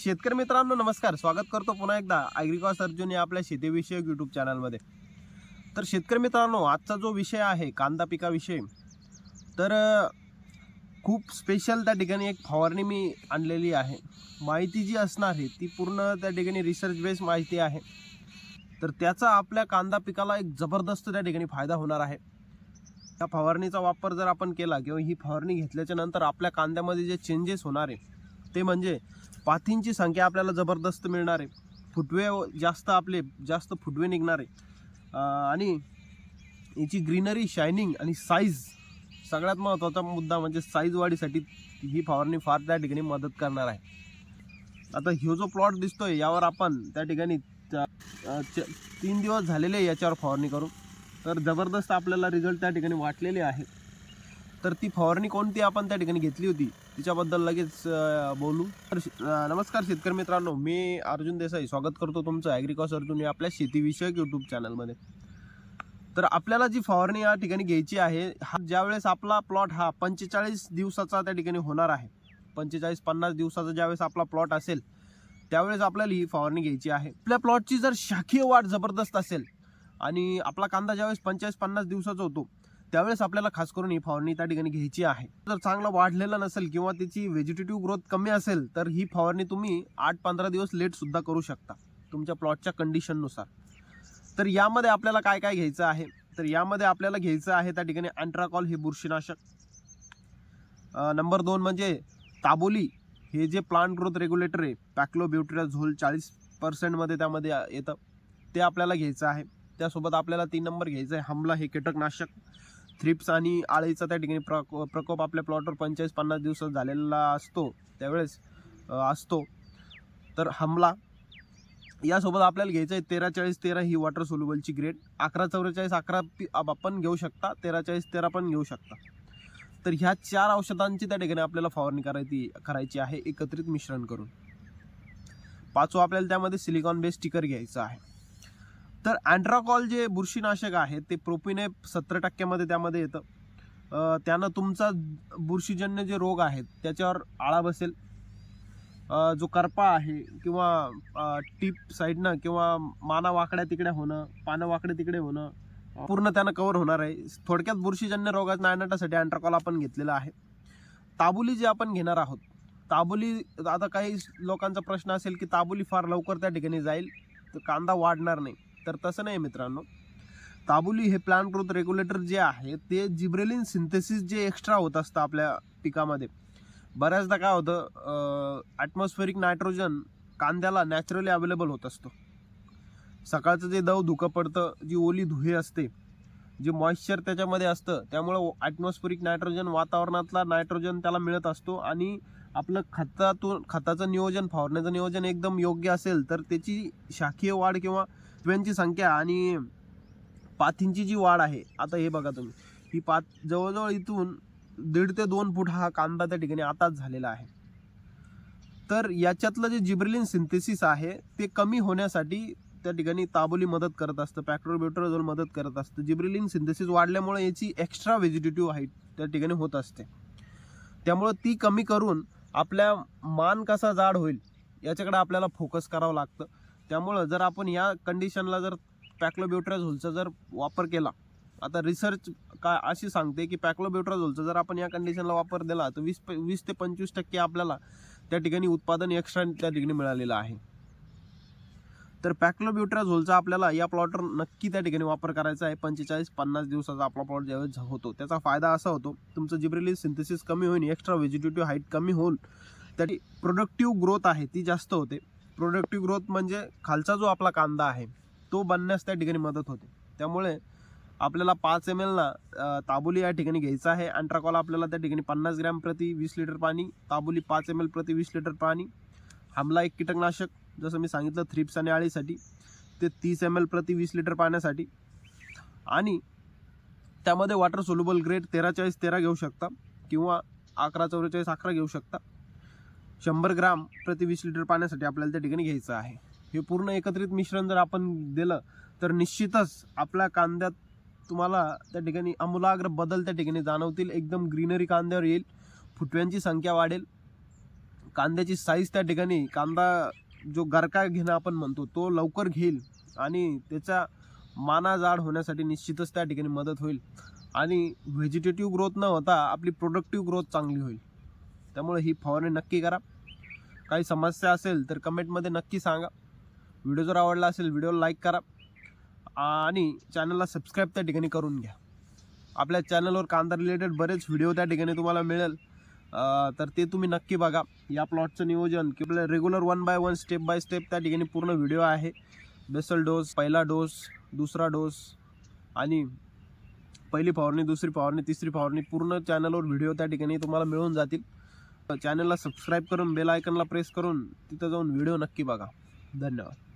शेतकरी मित्रांनो नमस्कार. स्वागत करतो पुन्हा एकदा ॲग्रिकॉस अर्जुन या आपल्या शेतीविषयक यूट्यूब चॅनलमध्ये तर शेतकरी मित्रांनो आजचा जो विषय आहे कांदा पिकाविषयी तर खूप स्पेशल त्या ठिकाणी एक फवारणी मी आणलेली आहे. माहिती जी असणार आहे ती पूर्ण त्या ठिकाणी रिसर्च बेस्ड माहिती आहे. तर त्याचा आपल्या कांदा पिकाला एक जबरदस्त त्या ठिकाणी फायदा होणार आहे. त्या फवारणीचा वापर जर आपण केला किंवा ही फवारणी घेतल्याच्या नंतर आपल्या कांद्यामध्ये जे चेंजेस होणार आहे ते म्हणजे पाथींची संख्या आपल्याला जबरदस्त मिळणार आहे. फुटवे जास्त आपले जास्त फुटवे निघणार आहे. आणि याची ग्रीनरी शायनिंग आणि साईज सगळ्यात महत्त्वाचा मुद्दा म्हणजे साईज वाढीसाठी ही फवारणी फार त्या ठिकाणी मदत करणार आहे. आता ह्यो जो प्लॉट दिसतोय यावर आपण त्या ठिकाणी च- तीन दिवस झालेले आहे याच्यावर फवारणी करू. तर जबरदस्त आपल्याला रिझल्ट त्या ठिकाणी वाटलेले आहेत. तर ती फवारणी कोणती आपण त्या ठिकाणी घेतली होती? तिच्याबद्दल लगेच बोलू. तर नमस्कार शेतकरी मित्रांनो मी अर्जुन देसाई. स्वागत करतो तुमचं ॲग्रिकॉस अर्जुन या आपल्या शेतीविषयक यूट्यूब चॅनलमध्ये तर आपल्याला जी फवारणी या ठिकाणी घ्यायची आहे हा ज्यावेळेस आपला प्लॉट हा पंचेचाळीस दिवसाचा त्या ठिकाणी होणार आहे पंचेचाळीस पन्नास दिवसाचा ज्यावेळेस आपला प्लॉट असेल त्यावेळेस आपल्याला ही फवारणी घ्यायची आहे. आपल्या प्लॉटची जर शाखीय वाढ जबरदस्त असेल आणि आपला कांदा ज्यावेळेस पंचेचाळीस पन्नास दिवसाचा होतो त्यावेळेस आपल्याला खास करून ही फवारणी त्या ठिकाणी घ्यायची आहे. जर चांगला वाढलेला नसेल किंवा त्याची व्हेजिटेटिव्ह ग्रोथ कमी असेल तर ही फवारणी तुम्ही आठ पंधरा दिवस लेट सुद्धा करू शकता तुमच्या प्लॉटच्या कंडिशननुसार तर यामध्ये आपल्याला काय काय घ्यायचं आहे? तर यामध्ये आपल्याला घ्यायचं आहे त्या ठिकाणी अँट्राकॉल हे बुरशीनाशक. नंबर दोन म्हणजे ताबोली. हे जे प्लांट ग्रोथ रेग्युलेटर आहे पॅक्लोब्युट्रिया झोल चाळीस पर्सेंटमध्ये त्यामध्ये येतं. ते आपल्याला घ्यायचं आहे. त्यासोबत आपल्याला तीन नंबर घ्यायचं आहे हमला हे कीटकनाशक. थ्रिप्स आणि आळीचा त्या ठिकाणी प्रको प्रकोप आपल्या प्लॉटवर पंचेचाळीस पन्नास दिवसात झालेला असतो त्यावेळेस असतो. तर हमला यासोबत आपल्याला घ्यायचं आहे तेरा चाळीस तेरा ही वॉटर सोल्युबलची ग्रेड अकरा चौवेचाळीस अकरा पी आपण घेऊ शकता तेरा चाळीस तेरा पण घेऊ शकता. तर ह्या चार औषधांची त्या ठिकाणी आपल्याला फवारणी करायची करायची आहे एकत्रित मिश्रण करून. पाचवं आपल्याला त्यामध्ये सिलिकॉन बेस स्टिकर घ्यायचं आहे. तर अँड्राकॉल जे बुरशीनाशक आहे ते प्रोपिने सत्तर टक्क्यामध्ये त्यामध्ये येतं. त्यानं तुमचा बुरशीजन्य जे रोग आहेत त्याच्यावर आळा बसेल. जो करपा आहे किंवा टीप साईडनं किंवा माना वाकड्या तिकडे होणं पानं वाकडे तिकडे होणं पूर्ण त्यानं कवर होणार आहे. थोडक्यात बुरशीजन्य रोगात नायनाटासाठी अँट्राकॉल आपण घेतलेला आहे. ताबुली जे आपण घेणार आहोत ताबुली आता काही लोकांचा प्रश्न असेल की ताबुली फार लवकर त्या ठिकाणी जाईल तर कांदा वाढणार नाही. तर तसं नाही मित्रांनो. ताबुली हे प्लांट ग्रोथ रेग्युलेटर जे आहे ते जिब्रेलिन सिंथेसिस जे एक्स्ट्रा होत असतं आपल्या पिकामध्ये. बऱ्याचदा काय होतं ॲटमॉस्फेरिक नायट्रोजन कांद्याला नॅचरली अवेलेबल होत असतो. सकाळचं जे दव धुकं पडतं जी ओली धुहे असते जे मॉइश्चर त्याच्यामध्ये असतं त्यामुळं ॲटमॉस्फेरिक नायट्रोजन वातावरणातला नायट्रोजन त्याला मिळत असतो आणि आपलं खतातून खताचं नियोजन फवारण्याचं नियोजन एकदम योग्य असेल तर त्याची शाखीय वाढ किंवा पिव्यांची संख्या आणि पाथींची जी वाढ आहे आता हे बघा तुम्ही. ही पात जवळजवळ इथून दीड ते दोन फूट हा कांदा त्या ठिकाणी आताच झालेला आहे. तर याच्यातलं जे जिब्रिलिन सिंथेसिस आहे ते कमी होण्यासाठी त्या ठिकाणी ताबोली मदत करत असतं पॅक्ट्रोब्युट्रोजोल मदत करत असतं. जिब्रिलिन सिंथेसिस वाढल्यामुळे याची एक्स्ट्रा व्हेजिटेटिव्ह हाईट त्या ठिकाणी होत असते. त्यामुळं ती कमी करून आपल्या मान कसा जाड होईल याच्याकडे आपल्याला फोकस करावं लागतं. त्यामुळं जर आपण या कंडिशनला जर पॅक्लोब्युट्राझोलचा जर वापर केला आता रिसर्च काय अशी सांगते की पॅक्लोब्युट्राझोलचा जर आपण या कंडिशनला वापर दिला तर वीस प- वीस ते पंचवीस टक्के आपल्याला त्या ठिकाणी उत्पादन एक्स्ट्रा त्या ठिकाणी मिळालेलं आहे. तर पॅक्लोब्युट्राझोलचा आपल्याला या प्लॉटवर नक्की त्या ठिकाणी वापर करायचा आहे. पंचेचाळीस पन्नास दिवसाचा आपला प्लॉट ज्यावेळेस होतो त्याचा फायदा असा होतो तुमचं जिब्रेली सिंथेसिस कमी होईल एक्स्ट्रा व्हेजिटेटिव्ह हाईट कमी होऊन त्याची प्रोडक्टिव्ह ग्रोथ आहे ती जास्त होते. प्रोडक्टिव्ह ग्रोथ म्हणजे खालचा जो आपला कांदा आहे तो बनण्यास त्या ठिकाणी मदत होते. त्यामुळे आपल्याला पाच एम एलला ताबुली या ठिकाणी घ्यायचा आहे. अँट्राकॉल आपल्याला त्या ठिकाणी पन्नास ग्रॅम प्रति वीस लिटर पाणी ताबुली पाच एम एल प्रति वीस लिटर पाणी हमला एक कीटकनाशक जसं मी सांगितलं थ्रिप्स आणि आळीसाठी ते तीस एम एल प्रति वीस लिटर पाण्यासाठी. आणि त्यामध्ये वॉटर सोल्युबल ग्रेड तेरा चाळीस तेरा घेऊ शकता किंवा अकरा चौवेचाळीस अकरा घेऊ शकता. शंभर ग्राम प्रति वीस लिटर पाण्यासाठी आपल्याला त्या ठिकाणी घ्यायचं आहे. हे पूर्ण एकत्रित मिश्रण जर आपण दिलं तर निश्चितच आपल्या कांद्यात तुम्हाला त्या ठिकाणी आमूलाग्र बदल त्या ठिकाणी जाणवतील. एकदम ग्रीनरी कांद्यावर येईल. फुटव्यांची संख्या वाढेल. कांद्याची साईज त्या ठिकाणी कांदा जो गरका घेणं आपण म्हणतो तो लवकर घेईल आणि त्याचा माना जाड होण्यासाठी निश्चितच त्या ठिकाणी मदत होईल. आणि व्हेजिटेटिव्ह ग्रोथ न होता आपली प्रोडक्टिव्ह ग्रोथ चांगली होईल. त्यामुळे ही फवारणी नक्की करा. काही समस्या असेल तर कमेंटमध्ये नक्की सांगा. व्हिडिओ जर आवडला असेल व्हिडिओला लाईक करा आणि चॅनलला सबस्क्राईब त्या ठिकाणी करून घ्या. आपल्या चॅनलवर कांदा रिलेटेड बरेच व्हिडिओ त्या ठिकाणी तुम्हाला मिळेल. तर ते तुम्ही नक्की बघा. या प्लॉटचं नियोजन की आपलं regular one by one step by step त्या ठिकाणी पूर्ण व्हिडिओ आहे. बेसल डोस पहिला डोस दुसरा डोस आणि पहिली फवारणी दुसरी फवारणी तिसरी फवारणी पूर्ण चॅनलवर व्हिडिओ त्या ठिकाणी तुम्हाला मिळून जातील. चॅनलला सबस्क्राईब करून बेल आयकनला प्रेस करून तिथं जाऊन व्हिडिओ नक्की बघा. धन्यवाद.